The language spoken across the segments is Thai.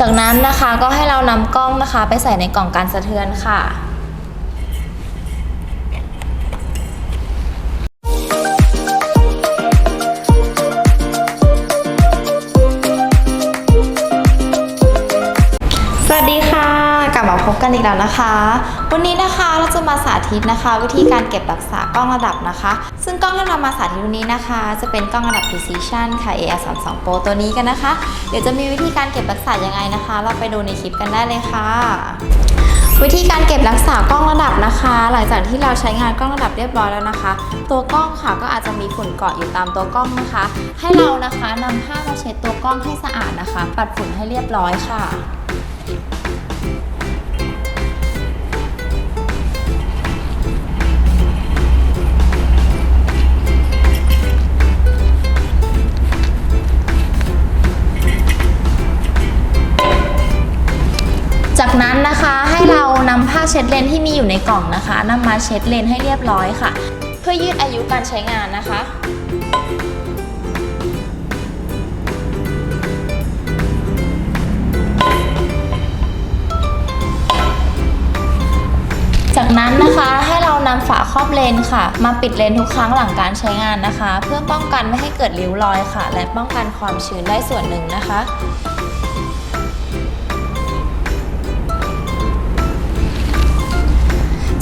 จากนั้นนะคะก็ให้เรานำกล้องนะคะ ไปใส่ในกล่องการสะเทือนค่ะ กลับมาพบกันอีกแล้วนะคะ วันนี้นะคะเราจะมาสาธิตนะคะ วิธีการเก็บรักษากล้องระดับนะคะ ซึ่งกล้องที่เรามาสาธิตวันนี้นะคะ จะเป็นกล้องระดับ precision ค่ะ AR32 Pro ตัวนี้กันนะคะ เดี๋ยวจะมีวิธีการเก็บรักษายังไงนะคะ เราไปดูในคลิปกันได้เลยค่ะ วิธีการเก็บรักษากล้องระดับนะคะ หลังจากที่เราใช้งานกล้องระดับเรียบร้อยแล้วนะคะ ตัวกล้องค่ะก็อาจจะมีฝุ่นเกาะอยู่ตามตัวกล้องนะคะ ให้เรานะคะนำผ้ามาเช็ดตัวกล้องให้สะอาดนะคะ ปัดฝุ่นให้เรียบร้อยค่ะ จากนั้นนะคะให้เรานำผ้าเช็ดเลนที่มีอยู่ในกล่องนะคะนำมาเช็ดเลนให้เรียบร้อยค่ะ เพื่อยืดอายุการใช้งานนะคะจากนั้นนะคะให้เรานำฝาครอบเลนค่ะ มาปิดเลนทุกครั้งหลังการใช้งานนะคะ เพื่อป้องกันไม่ให้เกิดริ้วรอยค่ะ และป้องกันความชื้นได้ส่วนหนึ่งนะคะ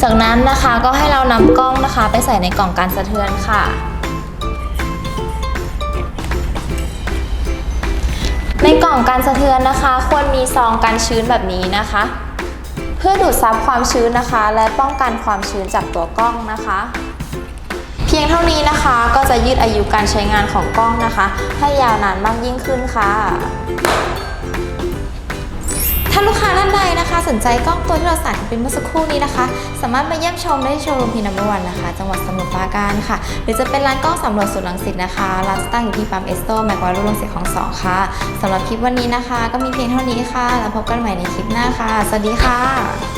จากนั้นนะคะก็ให้เรานำกล้องนะคะ ไปใส่ในกล่องการสะเทือนค่ะ ในกล่องการสะเทือนนะคะ ควรมีซองกันชื้นแบบนี้นะคะ เพื่อดูดซับความชื้นนะคะ และป้องกันความชื้นจากตัวกล้องนะคะ เพียงเท่านี้นะคะก็จะยืดอายุการใช้งานของกล้องนะคะ ให้ยาวนานมากยิ่งขึ้นค่ะ ถ้าลูกค้าท่านใดน คะสนใจกล้องตัวที่เราสั่นเป็นเมื่อสักครู่นี้นะคะ สามารถมาเยี่ยมชมได้ที่โชว์รูมพีนัมเบอร์วันนะคะ จังหวัดสมุทรปราการค่ะ หรือจะเป็นร้านกล้องสำรวจสุดลังสิตนะคะ ร้านตั้งอยู่ที่ปั๊มเอสโตแมกวารุ่งลังสิตของสองค่ะสำหรับคลิปวันนี้นะคะ ก็มีเพียงเท่านี้ค่ะ แล้วพบกันใหม่ในคลิปหน้าค่ะ สวัสดีค่ะ